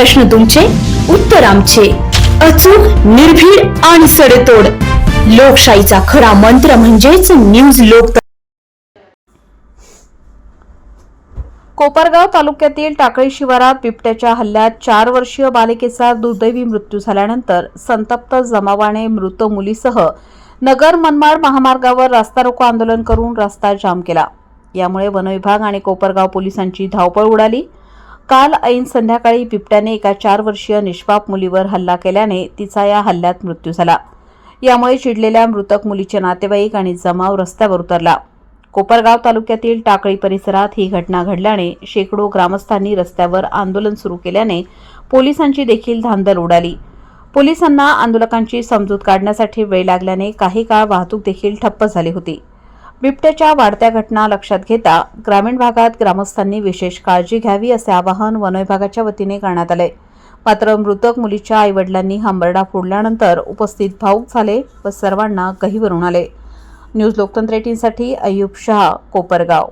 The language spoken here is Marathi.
प्रश्न तुमचे उत्तर आमचे. अचूक निर्भीड आणि सडेतोड. लोकशाहीचा खरा मंत्र म्हणजेच न्यूज लोक कोपरगाव तालुक्यातील टाकळी शिवारात बिबट्याच्या हल्ल्यात चार वर्षीय बालिकेचा दुर्दैवी मृत्यू झाल्यानंतर संतप्त जमावाने मृत मुलीसह नगर मनमाड महामार्गावर रास्ता रोको आंदोलन करून रस्ता जाम केला. यामुळे वनविभाग आणि कोपरगाव पोलिसांची धावपळ उडाली. काल ऐन संध्याकाळी बिबट्याने एका चार वर्षीय निष्पाप मुलीवर हल्ला केल्याने तिचा या हल्ल्यात मृत्यू झाला. यामुळे चिडलेल्या मृतक मुलीचे नातेवाईक आणि जमाव रस्त्यावर उतरला. कोपरगाव तालुक्यातील टाकळी परिसरात ही घटना घडल्याने शेकडो ग्रामस्थांनी रस्त्यावर आंदोलन सुरू केल्याने पोलिसांची देखील धांदल उडाली. पोलिसांना आंदोलकांची समजूत काढण्यासाठी वेळ लागल्याने काही काळ वाहतूक देखील ठप्प झाली होती. बिबट्याच्या वाढत्या घटना लक्षात घेता ग्रामीण भागात ग्रामस्थांनी विशेष काळजी घ्यावी असे आवाहन वनविभागाच्या वतीने करण्यात आले. मात्र मृतक मुलीच्या आईवडिलांनी हंबरडा फोडल्यानंतर उपस्थित भाऊक झाले व सर्वांना गहीवरून आले. न्यूज लोकतंत्र एटीनसाठी अय्यूब शहा कोपरगाव.